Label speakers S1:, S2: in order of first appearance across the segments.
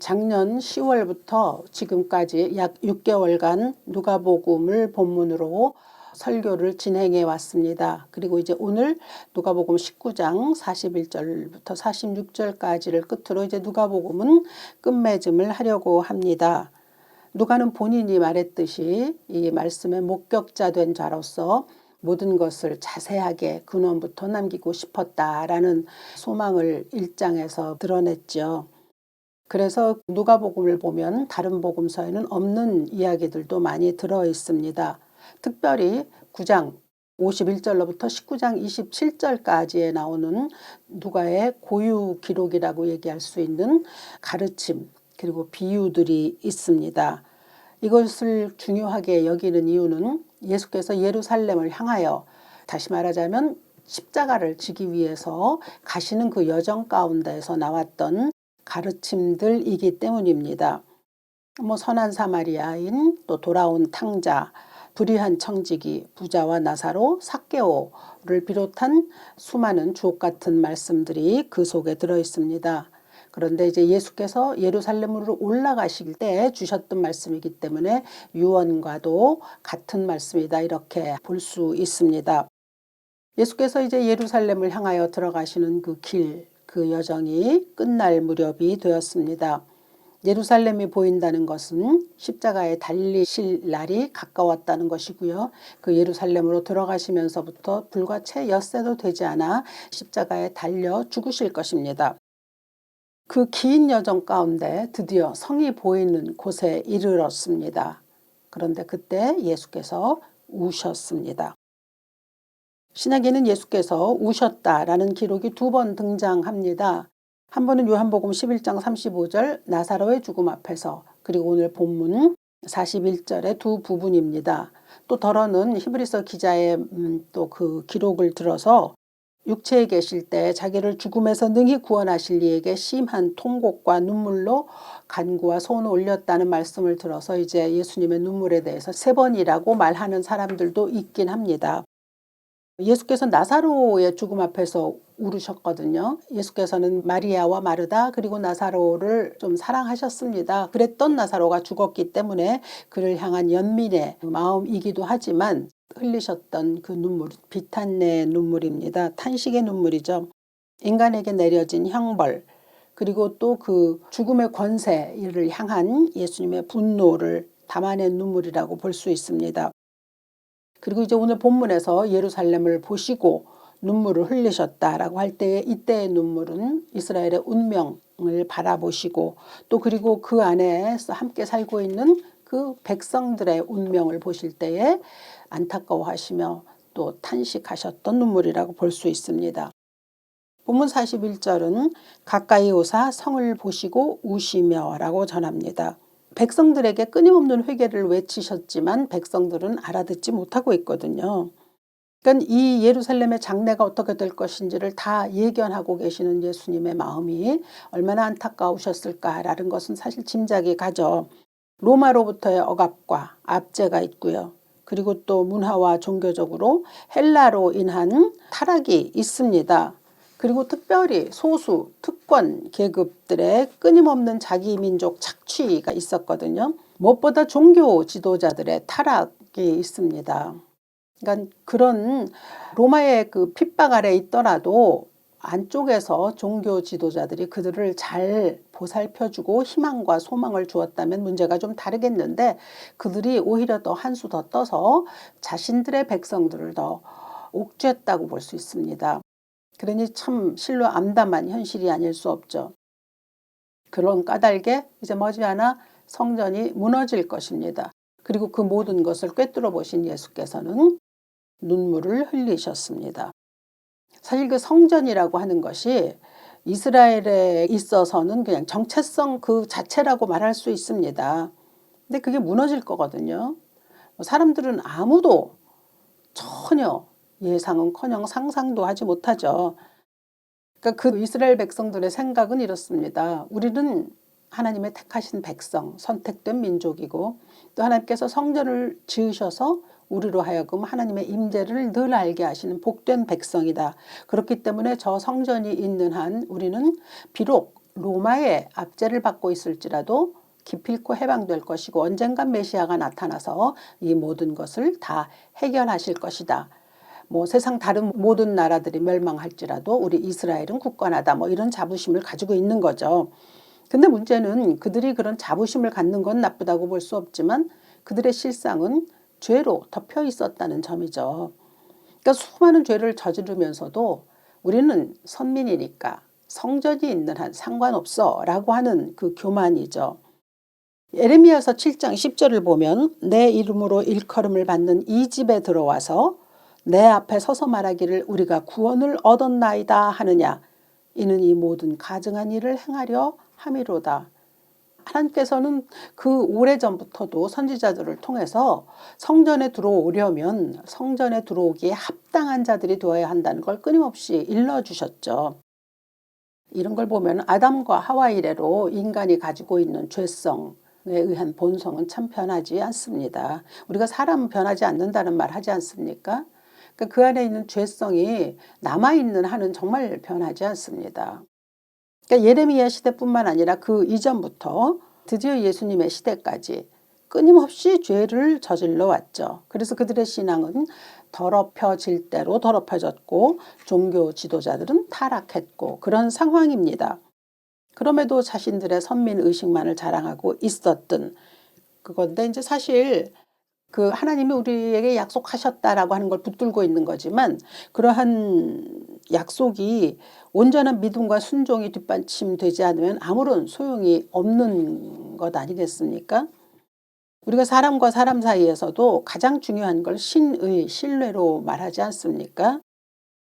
S1: 작년 10월부터 지금까지 약 6개월간 누가복음을 본문으로 설교를 진행해 왔습니다. 그리고 이제 오늘 누가복음 19장 41절부터 46절까지를 끝으로 이제 누가복음은 끝맺음을 하려고 합니다. 누가는 본인이 말했듯이 이 말씀의 목격자 된 자로서 모든 것을 자세하게 근원부터 남기고 싶었다라는 소망을 일장에서 드러냈죠. 그래서 누가복음을 보면 다른 복음서에는 없는 이야기들도 많이 들어 있습니다. 특별히 9장 51절로부터 19장 27절까지에 나오는 누가의 고유 기록이라고 얘기할 수 있는 가르침 그리고 비유들이 있습니다. 이것을 중요하게 여기는 이유는 예수께서 예루살렘을 향하여 다시 말하자면 십자가를 지기 위해서 가시는 그 여정 가운데에서 나왔던 가르침들이기 때문입니다. 뭐 선한 사마리아인 또 돌아온 탕자 불의한 청지기 부자와 나사로 삭개오를 비롯한 수많은 주옥 같은 말씀들이 그 속에 들어 있습니다. 그런데 이제 예수께서 예루살렘으로 올라가실 때 주셨던 말씀이기 때문에 유언과도 같은 말씀이다 이렇게 볼 수 있습니다. 예수께서 이제 예루살렘을 향하여 들어가시는 그 길, 그 여정이 끝날 무렵이 되었습니다. 예루살렘이 보인다는 것은 십자가에 달리실 날이 가까웠다는 것이고요. 그 예루살렘으로 들어가시면서부터 불과 채 엿새도 되지 않아 십자가에 달려 죽으실 것입니다. 그 긴 여정 가운데 드디어 성이 보이는 곳에 이르렀습니다. 그런데 그때 예수께서 우셨습니다. 신약에는 예수께서 우셨다라는 기록이 두 번 등장합니다. 한 번은 요한복음 11장 35절 나사로의 죽음 앞에서 그리고 오늘 본문 41절의 두 부분입니다. 또 덜어는 히브리서 기자의 음, 또그 기록을 들어서 육체에 계실 때 자기를 죽음에서 능히 구원하실 이에게 심한 통곡과 눈물로 간구와 손을 올렸다는 말씀을 들어서 이제 예수님의 눈물에 대해서 세 번이라고 말하는 사람들도 있긴 합니다. 예수께서 나사로의 죽음 앞에서 울으셨거든요. 예수께서는 마리아와 마르다 그리고 나사로를 좀 사랑하셨습니다. 그랬던 나사로가 죽었기 때문에 그를 향한 연민의 마음이기도 하지만 흘리셨던 그 눈물, 비탄내 눈물입니다. 탄식의 눈물이죠. 인간에게 내려진 형벌, 그리고 또 그 죽음의 권세를 향한 예수님의 분노를 담아낸 눈물이라고 볼 수 있습니다. 그리고 이제 오늘 본문에서 예루살렘을 보시고 눈물을 흘리셨다라고 할 때에 이때의 눈물은 이스라엘의 운명을 바라보시고 또 그리고 그 안에서 함께 살고 있는 그 백성들의 운명을 보실 때에 안타까워하시며 또 탄식하셨던 눈물이라고 볼 수 있습니다. 본문 41절은 가까이 오사 성을 보시고 우시며 라고 전합니다. 백성들에게 끊임없는 회개를 외치셨지만 백성들은 알아듣지 못하고 있거든요. 그러니까 이 예루살렘의 장래가 어떻게 될 것인지를 다 예견하고 계시는 예수님의 마음이 얼마나 안타까우셨을까라는 것은 사실 짐작이 가죠. 로마로부터의 억압과 압제가 있고요. 그리고 또 문화와 종교적으로 헬라로 인한 타락이 있습니다. 그리고 특별히 소수, 특권 계급들의 끊임없는 자기 민족 착취가 있었거든요. 무엇보다 종교 지도자들의 타락이 있습니다. 그러니까 그런 로마의 그 핍박 아래 있더라도 안쪽에서 종교 지도자들이 그들을 잘 보살펴주고 희망과 소망을 주었다면 문제가 좀 다르겠는데 그들이 오히려 더 한 수 더 떠서 자신들의 백성들을 더 옥죄했다고 볼 수 있습니다. 그러니 참 실로 암담한 현실이 아닐 수 없죠. 그런 까닭에 이제 머지않아 성전이 무너질 것입니다. 그리고 그 모든 것을 꿰뚫어 보신 예수께서는 눈물을 흘리셨습니다. 사실 그 성전이라고 하는 것이 이스라엘에 있어서는 그냥 정체성 그 자체라고 말할 수 있습니다. 근데 그게 무너질 거거든요. 사람들은 아무도 전혀 예상은커녕 상상도 하지 못하죠. 그러니까 그 이스라엘 백성들의 생각은 이렇습니다. 우리는 하나님의 택하신 백성, 선택된 민족이고 또 하나님께서 성전을 지으셔서 우리로 하여금 하나님의 임재를 늘 알게 하시는 복된 백성이다. 그렇기 때문에 저 성전이 있는 한 우리는 비록 로마의 압제를 받고 있을지라도 기필코 해방될 것이고 언젠간 메시아가 나타나서 이 모든 것을 다 해결하실 것이다. 뭐 세상 다른 모든 나라들이 멸망할지라도 우리 이스라엘은 굳건하다. 뭐 이런 자부심을 가지고 있는 거죠. 근데 문제는 그들이 그런 자부심을 갖는 건 나쁘다고 볼 수 없지만 그들의 실상은 죄로 덮여 있었다는 점이죠. 그러니까 수많은 죄를 저지르면서도 우리는 선민이니까 성전이 있는 한 상관없어 라고 하는 그 교만이죠. 예레미야서 7장 10절을 보면 내 이름으로 일컬음을 받는 이 집에 들어와서 내 앞에 서서 말하기를 우리가 구원을 얻었나이다 하느냐 이는 이 모든 가증한 일을 행하려 함이로다. 하나님께서는 그 오래전부터도 선지자들을 통해서 성전에 들어오려면 성전에 들어오기에 합당한 자들이 되어야 한다는 걸 끊임없이 일러주셨죠. 이런 걸 보면 아담과 하와 이래로 인간이 가지고 있는 죄성에 의한 본성은 참 변하지 않습니다. 우리가 사람은 변하지 않는다는 말 하지 않습니까? 그러니까 그 안에 있는 죄성이 남아있는 한은 정말 변하지 않습니다. 그러니까 예레미야 시대뿐만 아니라 그 이전부터 드디어 예수님의 시대까지 끊임없이 죄를 저질러 왔죠. 그래서 그들의 신앙은 더럽혀질 대로 더럽혀졌고 종교 지도자들은 타락했고 그런 상황입니다. 그럼에도 자신들의 선민 의식만을 자랑하고 있었던 그건데 이제 사실 그 하나님이 우리에게 약속하셨다라고 하는 걸 붙들고 있는 거지만 그러한 약속이 온전한 믿음과 순종이 뒷받침되지 않으면 아무런 소용이 없는 것 아니겠습니까? 우리가 사람과 사람 사이에서도 가장 중요한 걸 신의 신뢰로 말하지 않습니까?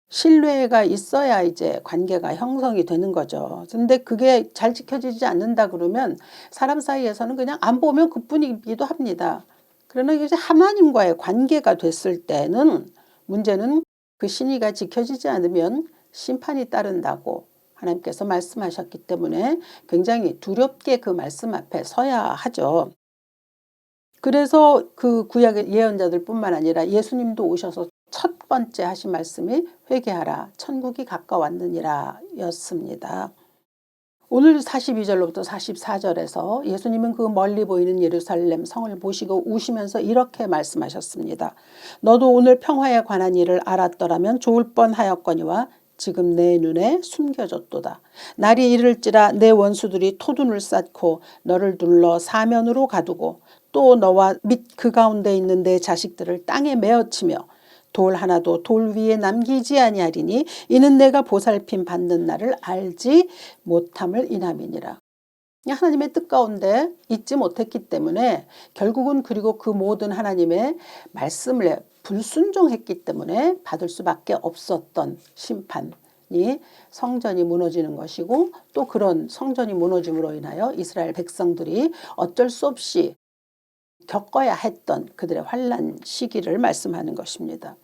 S1: 신뢰가 있어야 이제 관계가 형성이 되는 거죠. 근데 그게 잘 지켜지지 않는다 그러면 사람 사이에서는 그냥 안 보면 그 뿐이기도 합니다. 그러나 이제 하나님과의 관계가 됐을 때는 문제는 그 신의가 지켜지지 않으면 심판이 따른다고 하나님께서 말씀하셨기 때문에 굉장히 두렵게 그 말씀 앞에 서야 하죠. 그래서 그 구약의 예언자들 뿐만 아니라 예수님도 오셔서 첫 번째 하신 말씀이 회개하라 천국이 가까웠느니라 였습니다. 오늘 42절로부터 44절에서 예수님은 그 멀리 보이는 예루살렘 성을 보시고 우시면서 이렇게 말씀하셨습니다. 너도 오늘 평화에 관한 일을 알았더라면 좋을 뻔하였거니와 지금 내 눈에 숨겨졌도다. 날이 이를지라 내 원수들이 토둔을 쌓고 너를 둘러 사면으로 가두고 또 너와 및 그 가운데 있는 내 자식들을 땅에 메어치며 돌 하나도 돌 위에 남기지 아니하리니 이는 내가 보살핌 받는 날을 알지 못함을 인함이니라. 하나님의 뜻 가운데 잊지 못했기 때문에 결국은 그리고 그 모든 하나님의 말씀을 불순종했기 때문에 받을 수밖에 없었던 심판 이 성전이 무너지는 것이고 또 그런 성전이 무너짐으로 인하여 이스라엘 백성들이 어쩔 수 없이 겪어야 했던 그들의 환란 시기를 말씀하는 것입니다.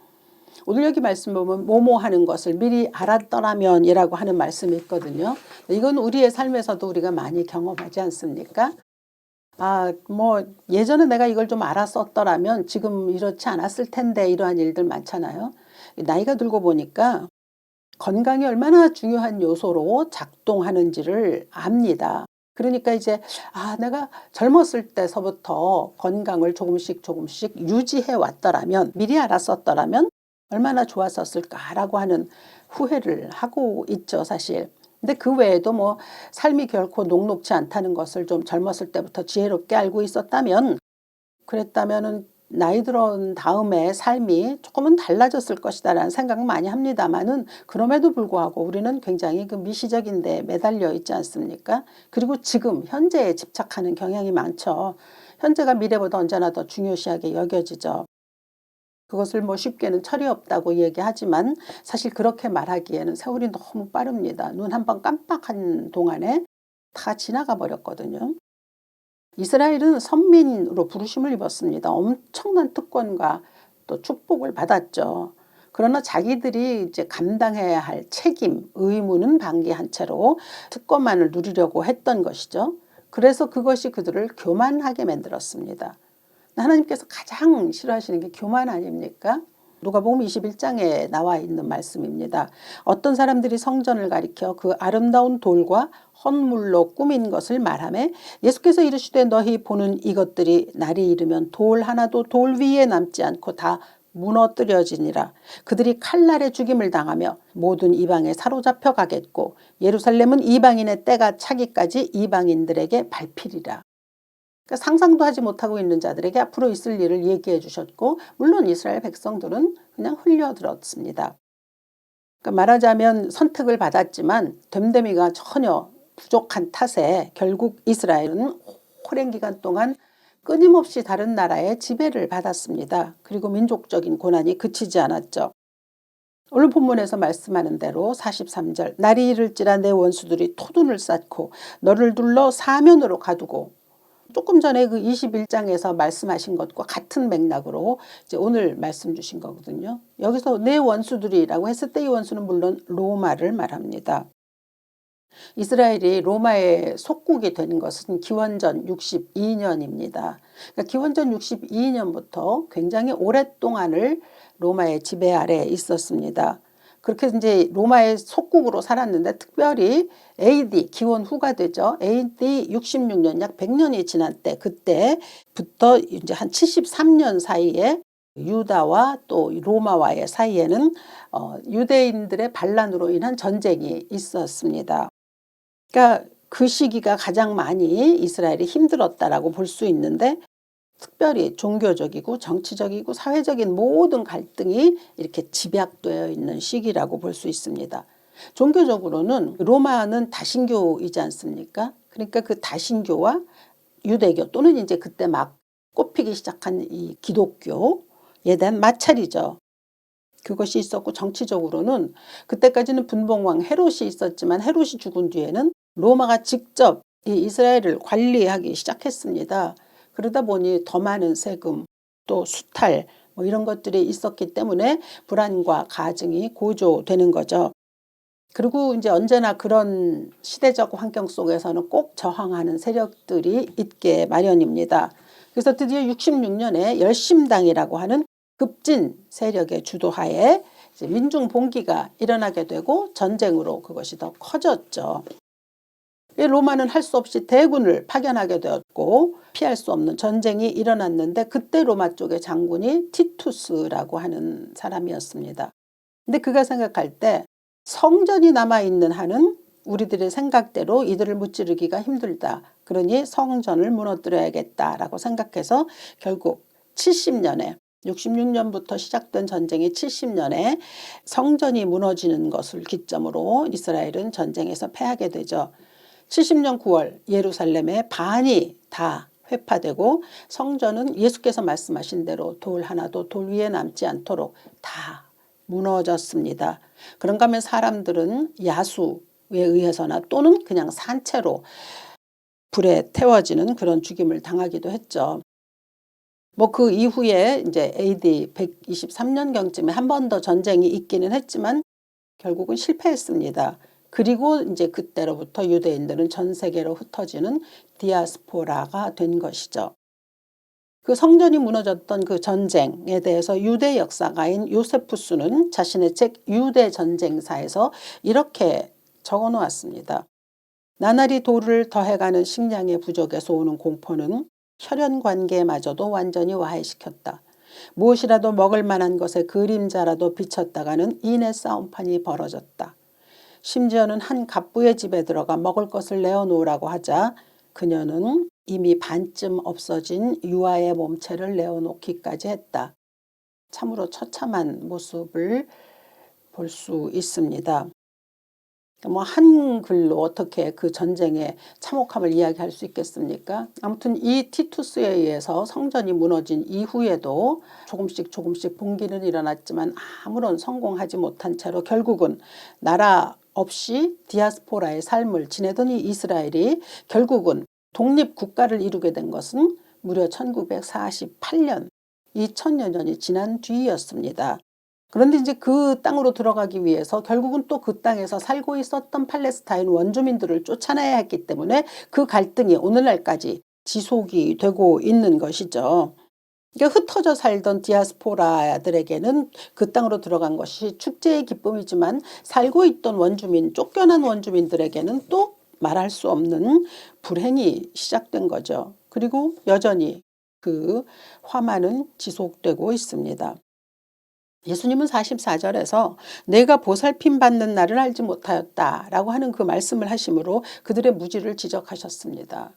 S1: 오늘 여기 말씀 보면 뭐뭐 하는 것을 미리 알았더라면이라고 하는 말씀이 있거든요. 이건 우리의 삶에서도 우리가 많이 경험하지 않습니까? 아, 뭐 예전에 내가 이걸 좀 알았었더라면 지금 이렇지 않았을 텐데 이러한 일들 많잖아요. 나이가 들고 보니까 건강이 얼마나 중요한 요소로 작동하는지를 압니다. 그러니까 이제 아 내가 젊었을 때서부터 건강을 조금씩 조금씩 유지해 왔더라면 미리 알았었더라면 얼마나 좋았었을까라고 하는 후회를 하고 있죠 사실. 근데 그 외에도 뭐 삶이 결코 녹록지 않다는 것을 좀 젊었을 때부터 지혜롭게 알고 있었다면 그랬다면은 나이 들어온 다음에 삶이 조금은 달라졌을 것이다라는 생각 많이 합니다만은 그럼에도 불구하고 우리는 굉장히 그 미시적인데 매달려 있지 않습니까? 그리고 지금 현재에 집착하는 경향이 많죠. 현재가 미래보다 언제나 더 중요시하게 여겨지죠. 그것을 뭐 쉽게는 철이 없다고 얘기하지만 사실 그렇게 말하기에는 세월이 너무 빠릅니다. 눈 한 번 깜빡한 동안에 다 지나가 버렸거든요. 이스라엘은 선민으로 부르심을 입었습니다. 엄청난 특권과 또 축복을 받았죠. 그러나 자기들이 이제 감당해야 할 책임, 의무는 방기한 채로 특권만을 누리려고 했던 것이죠. 그래서 그것이 그들을 교만하게 만들었습니다. 하나님께서 가장 싫어하시는 게 교만 아닙니까? 누가복음 21장에 나와 있는 말씀입니다. 어떤 사람들이 성전을 가리켜 그 아름다운 돌과 헌물로 꾸민 것을 말하며 예수께서 이르시되 너희 보는 이것들이 날이 이르면 돌 하나도 돌 위에 남지 않고 다 무너뜨려지니라. 그들이 칼날에 죽임을 당하며 모든 이방에 사로잡혀 가겠고 예루살렘은 이방인의 때가 차기까지 이방인들에게 밟히리라. 그러니까 상상도 하지 못하고 있는 자들에게 앞으로 있을 일을 얘기해 주셨고 물론 이스라엘 백성들은 그냥 흘려들었습니다. 그러니까 말하자면 선택을 받았지만 됨됨이가 전혀 부족한 탓에 결국 이스라엘은 오랜 기간 동안 끊임없이 다른 나라의 지배를 받았습니다. 그리고 민족적인 고난이 그치지 않았죠. 오늘 본문에서 말씀하는 대로 43절 날이 이를지라 내 원수들이 토둔을 쌓고 너를 둘러 사면으로 가두고 조금 전에 그 21장에서 말씀하신 것과 같은 맥락으로 이제 오늘 말씀 주신 거거든요. 여기서 내 원수들이라고 했을 때 이 원수는 물론 로마를 말합니다. 이스라엘이 로마의 속국이 된 것은 기원전 62년입니다. 그러니까 기원전 62년부터 굉장히 오랫동안을 로마의 지배 아래 있었습니다. 그렇게 이제 로마의 속국으로 살았는데 특별히 AD 기원 후가 되죠. AD 66년 약 100년이 지난 때 그때부터 이제 한 73년 사이에 유다와 또 로마와의 사이에는 어, 유대인들의 반란으로 인한 전쟁이 있었습니다. 그러니까 그 시기가 가장 많이 이스라엘이 힘들었다라고 볼 수 있는데 특별히 종교적이고 정치적이고 사회적인 모든 갈등이 이렇게 집약되어 있는 시기라고 볼 수 있습니다. 종교적으로는 로마는 다신교이지 않습니까? 그러니까 그 다신교와 유대교 또는 이제 그때 막 꽃피기 시작한 이 기독교에 대한 마찰이죠. 그것이 있었고 정치적으로는 그때까지는 분봉왕 헤롯이 있었지만 헤롯이 죽은 뒤에는 로마가 직접 이 이스라엘을 관리하기 시작했습니다. 그러다 보니 더 많은 세금 또 수탈 뭐 이런 것들이 있었기 때문에 불안과 가증이 고조되는 거죠. 그리고 이제 언제나 그런 시대적 환경 속에서는 꼭 저항하는 세력들이 있게 마련입니다. 그래서 드디어 66년에 열심당이라고 하는 급진 세력의 주도하에 민중 봉기가 일어나게 되고 전쟁으로 그것이 더 커졌죠. 로마는 할 수 없이 대군을 파견하게 되었고 피할 수 없는 전쟁이 일어났는데 그때 로마 쪽의 장군이 티투스라고 하는 사람이었습니다. 근데 그가 생각할 때 성전이 남아있는 한은 우리들의 생각대로 이들을 무찌르기가 힘들다. 그러니 성전을 무너뜨려야겠다라고 생각해서 결국 70년에 66년부터 시작된 전쟁이 70년에 성전이 무너지는 것을 기점으로 이스라엘은 전쟁에서 패하게 되죠. 70년 9월 예루살렘의 반이 다 회파되고 성전은 예수께서 말씀하신 대로 돌 하나도 돌 위에 남지 않도록 다 무너졌습니다. 그런가 하면 사람들은 야수에 의해서나 또는 그냥 산채로 불에 태워지는 그런 죽임을 당하기도 했죠. 뭐 그 이후에 이제 AD 123년경쯤에 한 번 더 전쟁이 있기는 했지만 결국은 실패했습니다. 그리고 이제 그때로부터 유대인들은 전 세계로 흩어지는 디아스포라가 된 것이죠. 그 성전이 무너졌던 그 전쟁에 대해서 유대 역사가인 요세푸스는 자신의 책 유대 전쟁사에서 이렇게 적어 놓았습니다. 나날이 돌을 더해가는 식량의 부족에서 오는 공포는 혈연 관계마저도 완전히 와해시켰다. 무엇이라도 먹을 만한 것에 그림자라도 비쳤다가는 이내 싸움판이 벌어졌다. 심지어는 한 갑부의 집에 들어가 먹을 것을 내어놓으라고 하자 그녀는 이미 반쯤 없어진 유아의 몸체를 내어놓기까지 했다. 참으로 처참한 모습을 볼 수 있습니다. 뭐 한글로 어떻게 그 전쟁의 참혹함을 이야기할 수 있겠습니까? 아무튼 이 티투스에 의해서 성전이 무너진 이후에도 조금씩 조금씩 봉기는 일어났지만 아무런 성공하지 못한 채로 결국은 나라 없이 디아스포라의 삶을 지내던 이 이스라엘이 결국은 독립국가를 이루게 된 것은 무려 1948년 2000여 년이 지난 뒤였습니다. 그런데 이제 그 땅으로 들어가기 위해서 결국은 또 그 땅에서 살고 있었던 팔레스타인 원주민들을 쫓아내야 했기 때문에 그 갈등이 오늘날까지 지속이 되고 있는 것이죠. 그러니까 흩어져 살던 디아스포라들에게는 그 땅으로 들어간 것이 축제의 기쁨이지만 살고 있던 원주민, 쫓겨난 원주민들에게는 또 말할 수 없는 불행이 시작된 거죠. 그리고 여전히 그 화만은 지속되고 있습니다. 예수님은 44절에서 내가 보살핌 받는 날을 알지 못하였다 라고 하는 그 말씀을 하심으로 그들의 무지를 지적하셨습니다.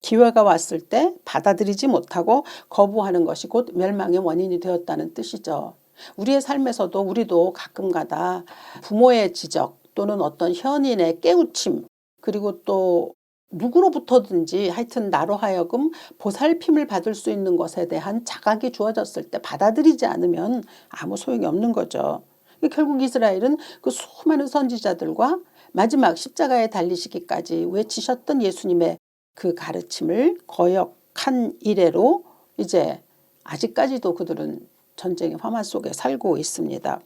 S1: 기회가 왔을 때 받아들이지 못하고 거부하는 것이 곧 멸망의 원인이 되었다는 뜻이죠. 우리의 삶에서도 우리도 가끔가다 부모의 지적 또는 어떤 현인의 깨우침 그리고 또 누구로부터든지 하여튼 나로 하여금 보살핌을 받을 수 있는 것에 대한 자각이 주어졌을 때 받아들이지 않으면 아무 소용이 없는 거죠. 결국 이스라엘은 그 수많은 선지자들과 마지막 십자가에 달리시기까지 외치셨던 예수님의 그 가르침을 거역한 이래로 이제 아직까지도 그들은 전쟁의 화마 속에 살고 있습니다.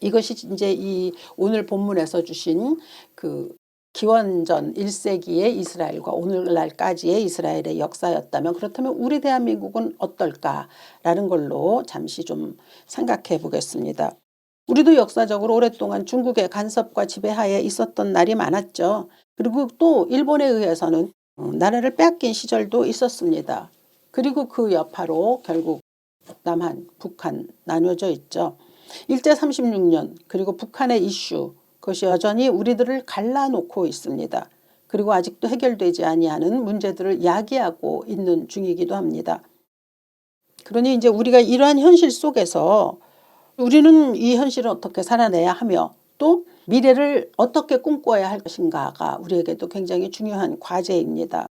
S1: 이것이 이제 이 오늘 본문에서 주신 그 기원전 1세기의 이스라엘과 오늘날까지의 이스라엘의 역사였다면 그렇다면 우리 대한민국은 어떨까라는 걸로 잠시 좀 생각해 보겠습니다. 우리도 역사적으로 오랫동안 중국의 간섭과 지배하에 있었던 날이 많았죠. 그리고 또 일본에 의해서는 어, 나라를 빼앗긴 시절도 있었습니다. 그리고 그 여파로 결국 남한, 북한 나뉘어져 있죠. 일제 36년 그리고 북한의 이슈 그것이 여전히 우리들을 갈라놓고 있습니다. 그리고 아직도 해결되지 아니하는 문제들을 야기하고 있는 중이기도 합니다. 그러니 이제 우리가 이러한 현실 속에서 우리는 이 현실을 어떻게 살아내야 하며 또 미래를 어떻게 꿈꿔야 할 것인가가 우리에게도 굉장히 중요한 과제입니다.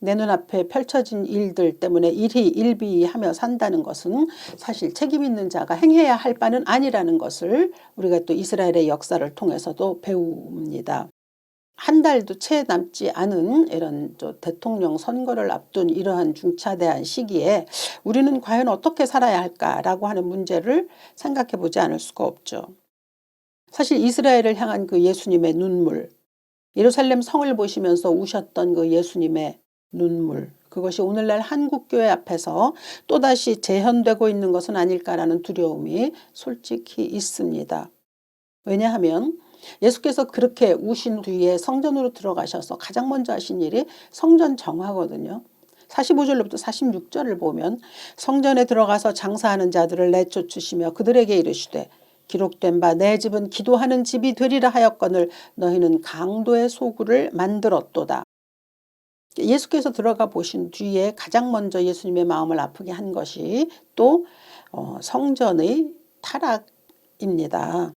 S1: 내 눈앞에 펼쳐진 일들 때문에 일희 일비하며 산다는 것은 사실 책임 있는 자가 행해야 할 바는 아니라는 것을 우리가 또 이스라엘의 역사를 통해서도 배웁니다. 한 달도 채 남지 않은 이런 대통령 선거를 앞둔 이러한 중차대한 시기에 우리는 과연 어떻게 살아야 할까라고 하는 문제를 생각해 보지 않을 수가 없죠. 사실 이스라엘을 향한 그 예수님의 눈물, 예루살렘 성을 보시면서 우셨던 그 예수님의 눈물, 그것이 오늘날 한국교회 앞에서 또다시 재현되고 있는 것은 아닐까라는 두려움이 솔직히 있습니다. 왜냐하면 예수께서 그렇게 우신 뒤에 성전으로 들어가셔서 가장 먼저 하신 일이 성전 정화거든요. 45절로부터 46절을 보면 성전에 들어가서 장사하는 자들을 내쫓으시며 그들에게 이르시되 기록된 바 내 집은 기도하는 집이 되리라 하였거늘 너희는 강도의 소굴을 만들었도다. 예수께서 들어가 보신 뒤에 가장 먼저 예수님의 마음을 아프게 한 것이 또 어, 성전의 타락입니다.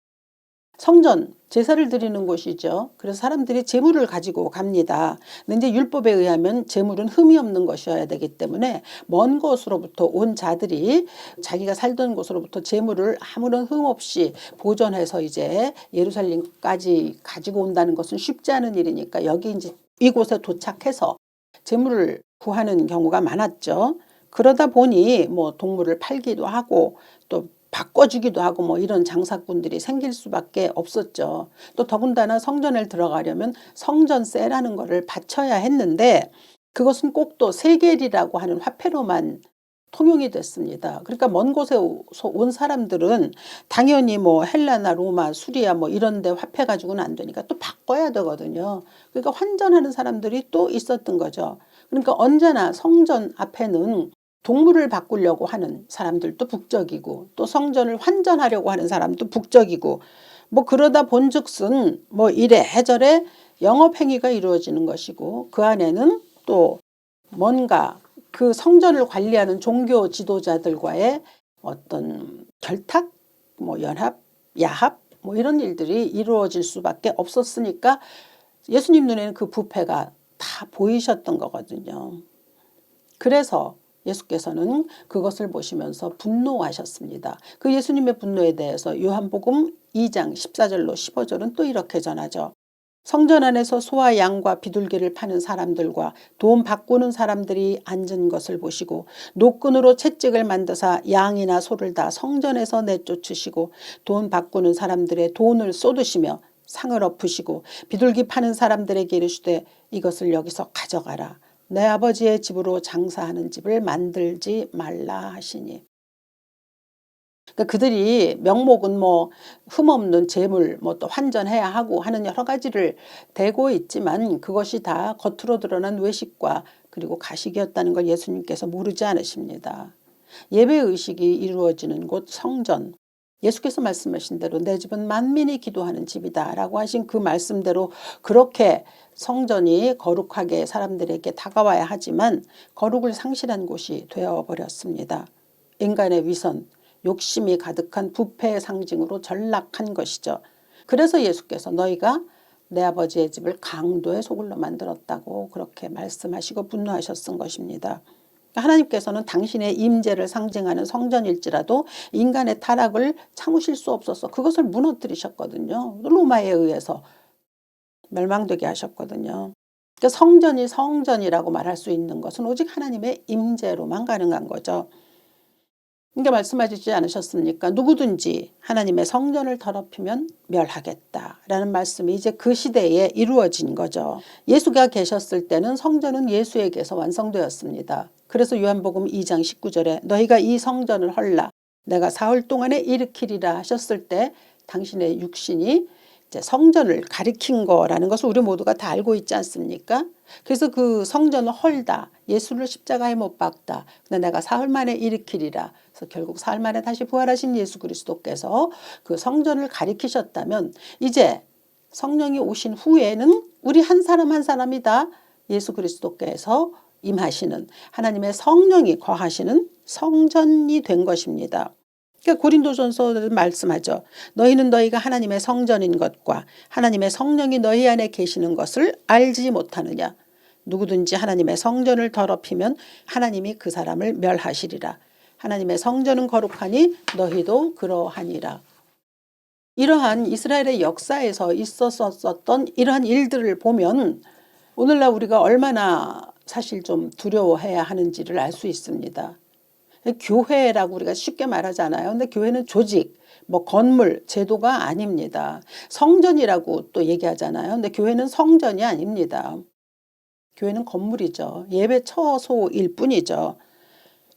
S1: 성전 제사를 드리는 곳이죠. 그래서 사람들이 재물을 가지고 갑니다. 근데 이제 율법에 의하면 재물은 흠이 없는 것이어야 되기 때문에 먼 곳으로부터 온 자들이 자기가 살던 곳으로부터 재물을 아무런 흠 없이 보존해서 이제 예루살렘까지 가지고 온다는 것은 쉽지 않은 일이니까 여기 이제 이곳에 도착해서 재물을 구하는 경우가 많았죠. 그러다 보니 뭐 동물을 팔기도 하고 또 바꿔주기도 하고 뭐 이런 장사꾼들이 생길 수밖에 없었죠. 또 더군다나 성전에 들어가려면 성전세라는 것을 바쳐야 했는데 그것은 꼭 또 세겔이라고 하는 화폐로만 통용이 됐습니다. 그러니까 먼 곳에 온 사람들은 당연히 뭐 헬라나 로마, 수리아 뭐 이런 데 화폐 가지고는 안 되니까 또 바꿔야 되거든요. 그러니까 환전하는 사람들이 또 있었던 거죠. 그러니까 언제나 성전 앞에는 동물을 바꾸려고 하는 사람들도 북적이고 또 성전을 환전하려고 하는 사람도 북적이고 뭐 그러다 본즉슨 뭐 이래저래 영업행위가 이루어지는 것이고 그 안에는 또 뭔가 그 성전을 관리하는 종교 지도자들과의 어떤 결탁, 뭐 연합, 야합 뭐 이런 일들이 이루어질 수밖에 없었으니까 예수님 눈에는 그 부패가 다 보이셨던 거거든요. 그래서 예수께서는 그것을 보시면서 분노하셨습니다. 그 예수님의 분노에 대해서 요한복음 2장 14절로 15절은 또 이렇게 전하죠. 성전 안에서 소와 양과 비둘기를 파는 사람들과 돈 바꾸는 사람들이 앉은 것을 보시고 노끈으로 채찍을 만드사 양이나 소를 다 성전에서 내쫓으시고 돈 바꾸는 사람들의 돈을 쏟으시며 상을 엎으시고 비둘기 파는 사람들에게 이르시되 이것을 여기서 가져가라. 내 아버지의 집으로 장사하는 집을 만들지 말라 하시니. 그러니까 그들이 명목은 뭐 흠없는 재물 뭐 또 환전해야 하고 하는 여러 가지를 대고 있지만 그것이 다 겉으로 드러난 외식과 그리고 가식이었다는 걸 예수님께서 모르지 않으십니다. 예배 의식이 이루어지는 곳 성전. 예수께서 말씀하신 대로 내 집은 만민이 기도하는 집이다 라고 하신 그 말씀대로 그렇게 성전이 거룩하게 사람들에게 다가와야 하지만 거룩을 상실한 곳이 되어버렸습니다. 인간의 위선, 욕심이 가득한 부패의 상징으로 전락한 것이죠. 그래서 예수께서 너희가 내 아버지의 집을 강도의 소굴로 만들었다고 그렇게 말씀하시고 분노하셨던 것입니다. 하나님께서는 당신의 임재를 상징하는 성전일지라도 인간의 타락을 참으실 수 없어서 그것을 무너뜨리셨거든요. 로마에 의해서 멸망되게 하셨거든요. 그러니까 성전이 성전이라고 말할 수 있는 것은 오직 하나님의 임재로만 가능한 거죠. 그러니까 말씀하시지 않으셨습니까? 누구든지 하나님의 성전을 더럽히면 멸하겠다라는 말씀이 이제 그 시대에 이루어진 거죠. 예수가 계셨을 때는 성전은 예수에게서 완성되었습니다. 그래서 요한복음 2장 19절에 너희가 이 성전을 헐라 내가 사흘 동안에 일으키리라 하셨을 때 당신의 육신이 성전을 가리킨 거라는 것을 우리 모두가 다 알고 있지 않습니까? 그래서 그 성전을 헐다. 예수를 십자가에 못 박다. 근데 내가 사흘 만에 일으키리라. 그래서 결국 사흘 만에 다시 부활하신 예수 그리스도께서 그 성전을 가리키셨다면 이제 성령이 오신 후에는 우리 한 사람 한 사람이 다 예수 그리스도께서 임하시는 하나님의 성령이 거하시는 성전이 된 것입니다. 그러니까 고린도전서는 말씀하죠. 너희는 너희가 하나님의 성전인 것과 하나님의 성령이 너희 안에 계시는 것을 알지 못하느냐. 누구든지 하나님의 성전을 더럽히면 하나님이 그 사람을 멸하시리라. 하나님의 성전은 거룩하니 너희도 그러하니라. 이러한 이스라엘의 역사에서 있었었던 이러한 일들을 보면 오늘날 우리가 얼마나 사실 좀 두려워해야 하는지를 알 수 있습니다. 교회라고 우리가 쉽게 말하잖아요. 근데 교회는 조직, 뭐 건물, 제도가 아닙니다. 성전이라고 또 얘기하잖아요. 근데 교회는 성전이 아닙니다. 교회는 건물이죠. 예배 처소일 뿐이죠.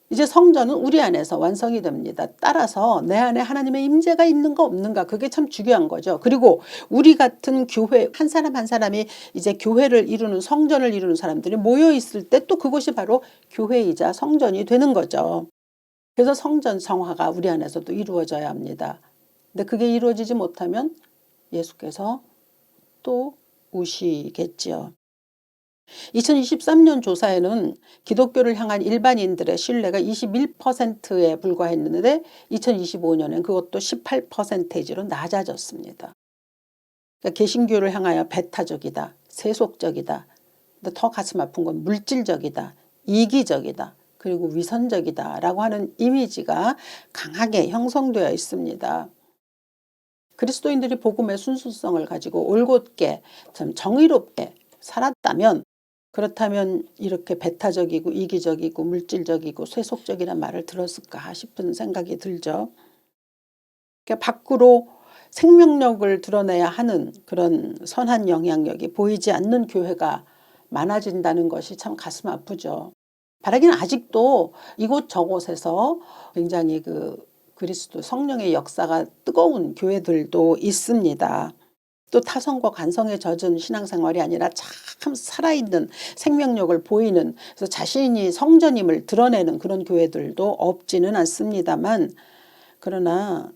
S1: 이제 성전은 우리 안에서 완성이 됩니다. 따라서 내 안에 하나님의 임재가 있는가 없는가 그게 참 중요한 거죠. 그리고 우리 같은 교회 한 사람 한 사람이 이제 교회를 이루는 성전을 이루는 사람들이 모여 있을 때 또 그것이 바로 교회이자 성전이 되는 거죠. 그래서 성전 성화가 우리 안에서도 이루어져야 합니다. 근데 그게 이루어지지 못하면 예수께서 또 우시겠지요. 2023년 조사에는 기독교를 향한 일반인들의 신뢰가 21%에 불과했는데 2025년엔 그것도 18%로 낮아졌습니다. 그러니까 개신교를 향하여 배타적이다, 세속적이다. 근데 더 가슴 아픈 건 물질적이다, 이기적이다. 그리고 위선적이다라고 하는 이미지가 강하게 형성되어 있습니다. 그리스도인들이 복음의 순수성을 가지고 올곧게 참 정의롭게 살았다면 그렇다면 이렇게 배타적이고 이기적이고 물질적이고 세속적이란 말을 들었을까 싶은 생각이 들죠. 그러니까 밖으로 생명력을 드러내야 하는 그런 선한 영향력이 보이지 않는 교회가 많아진다는 것이 참 가슴 아프죠. 바라기는 아직도 이곳 저곳에서 굉장히 그 그리스도 성령의 역사가 뜨거운 교회들도 있습니다. 또 타성과 간성에 젖은 신앙생활이 아니라 참 살아있는 생명력을 보이는 그래서 자신이 성전임을 드러내는 그런 교회들도 없지는 않습니다만 그러나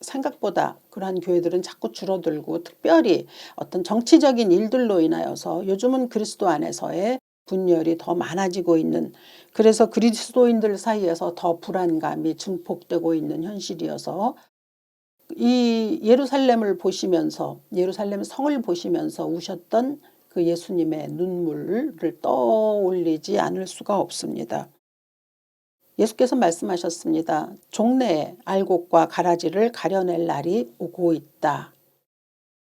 S1: 생각보다 그러한 교회들은 자꾸 줄어들고 특별히 어떤 정치적인 일들로 인하여서 요즘은 그리스도 안에서의 분열이 더 많아지고 있는 그래서 그리스도인들 사이에서 더 불안감이 증폭되고 있는 현실이어서 이 예루살렘을 보시면서 예루살렘 성을 보시면서 우셨던 그 예수님의 눈물을 떠올리지 않을 수가 없습니다. 예수께서 말씀하셨습니다. 종래에 알곡과 가라지를 가려낼 날이 오고 있다.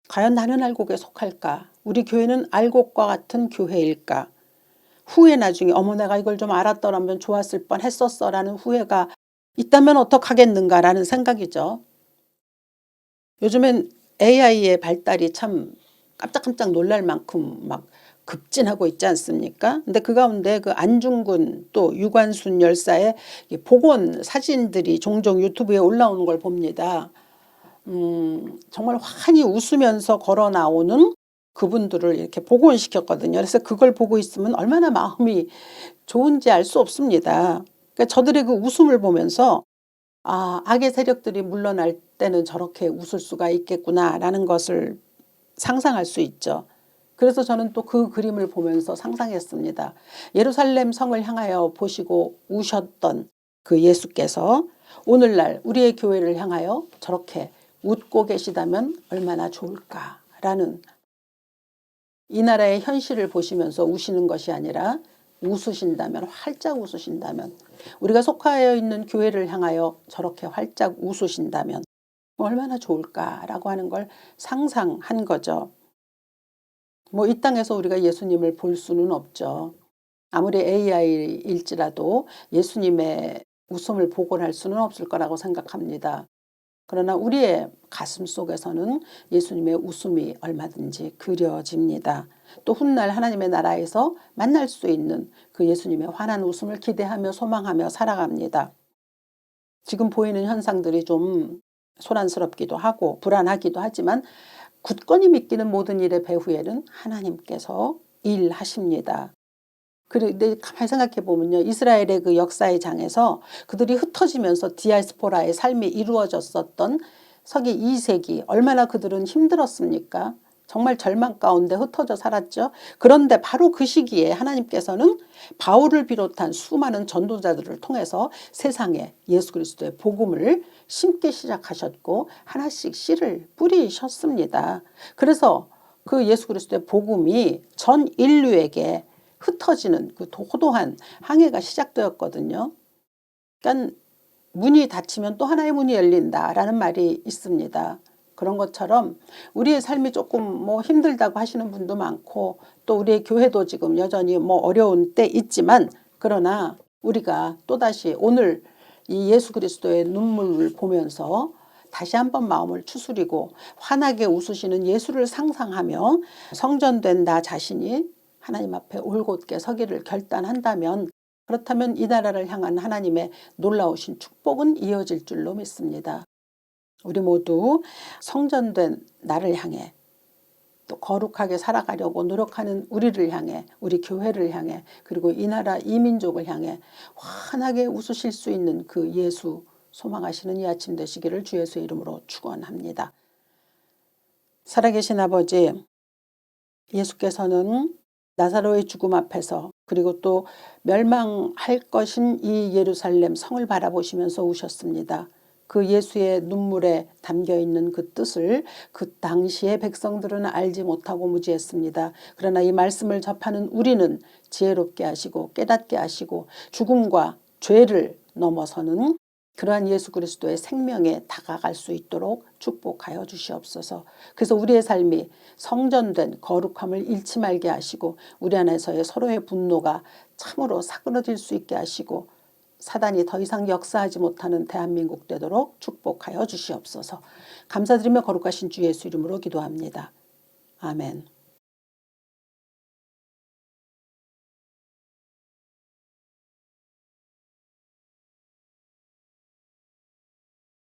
S1: 과연 나는 알곡에 속할까? 우리 교회는 알곡과 같은 교회일까? 후에 나중에 어머 내가 이걸 좀 알았더라면 좋았을 뻔 했었어 라는 후회가 있다면 어떡하겠는가 라는 생각이죠. 요즘엔 AI의 발달이 참 깜짝깜짝 놀랄 만큼 막 급진하고 있지 않습니까? 근데 그 가운데 그 안중근 또 유관순 열사의 이 복원 사진들이 종종 유튜브에 올라오는 걸 봅니다. 음, 정말 환히 웃으면서 걸어 나오는 그분들을 이렇게 복원시켰거든요. 그래서 그걸 보고 있으면 얼마나 마음이 좋은지 알 수 없습니다. 그러니까 저들의 그 웃음을 보면서 아, 악의 세력들이 물러날 때는 저렇게 웃을 수가 있겠구나라는 것을 상상할 수 있죠. 그래서 저는 또 그 그림을 보면서 상상했습니다. 예루살렘 성을 향하여 보시고 우셨던 그 예수께서 오늘날 우리의 교회를 향하여 저렇게 웃고 계시다면 얼마나 좋을까라는 이 나라의 현실을 보시면서 우시는 것이 아니라 웃으신다면 활짝 웃으신다면 우리가 속하여 있는 교회를 향하여 저렇게 활짝 웃으신다면 얼마나 좋을까라고 하는 걸 상상한 거죠. 뭐 이 땅에서 우리가 예수님을 볼 수는 없죠. 아무리 AI일지라도 예수님의 웃음을 복원할 수는 없을 거라고 생각합니다. 그러나 우리의 가슴 속에서는 예수님의 웃음이 얼마든지 그려집니다. 또 훗날 하나님의 나라에서 만날 수 있는 그 예수님의 환한 웃음을 기대하며 소망하며 살아갑니다. 지금 보이는 현상들이 좀 소란스럽기도 하고 불안하기도 하지만 굳건히 믿기는 모든 일의 배후에는 하나님께서 일하십니다. 그런데 가만히 생각해 보면요. 이스라엘의 그 역사의 장에서 그들이 흩어지면서 디아스포라의 삶이 이루어졌었던 서기 2세기 얼마나 그들은 힘들었습니까? 정말 절망 가운데 흩어져 살았죠. 그런데 바로 그 시기에 하나님께서는 바울을 비롯한 수많은 전도자들을 통해서 세상에 예수 그리스도의 복음을 심기 시작하셨고 하나씩 씨를 뿌리셨습니다. 그래서 그 예수 그리스도의 복음이 전 인류에게 흩어지는 그 도도한 항해가 시작되었거든요. 그러니까 문이 닫히면 또 하나의 문이 열린다라는 말이 있습니다. 그런 것처럼 우리의 삶이 조금 뭐 힘들다고 하시는 분도 많고 또 우리의 교회도 지금 여전히 뭐 어려운 때 있지만 그러나 우리가 또다시 오늘 이 예수 그리스도의 눈물을 보면서 다시 한번 마음을 추스리고 환하게 웃으시는 예수를 상상하며 성전된 나 자신이 하나님 앞에 올곧게 서기를 결단한다면 그렇다면 이 나라를 향한 하나님의 놀라우신 축복은 이어질 줄로 믿습니다. 우리 모두 성전된 나를 향해 또 거룩하게 살아가려고 노력하는 우리를 향해 우리 교회를 향해 그리고 이 나라 이 민족을 향해 환하게 웃으실 수 있는 그 예수 소망하시는 이 아침 되시기를 주 예수의 이름으로 축원합니다. 살아계신 아버지 예수께서는 나사로의 죽음 앞에서 그리고 또 멸망할 것인 이 예루살렘 성을 바라보시면서 우셨습니다. 그 예수의 눈물에 담겨 있는 그 뜻을 그 당시의 백성들은 알지 못하고 무지했습니다. 그러나 이 말씀을 접하는 우리는 지혜롭게 하시고 깨닫게 하시고 죽음과 죄를 넘어서는 그러한 예수 그리스도의 생명에 다가갈 수 있도록 축복하여 주시옵소서. 그래서 우리의 삶이 성전된 거룩함을 잃지 말게 하시고 우리 안에서의 서로의 분노가 참으로 사그러질 수 있게 하시고 사단이 더 이상 역사하지 못하는 대한민국 되도록 축복하여 주시옵소서. 감사드리며 거룩하신 주 예수 이름으로 기도합니다. 아멘.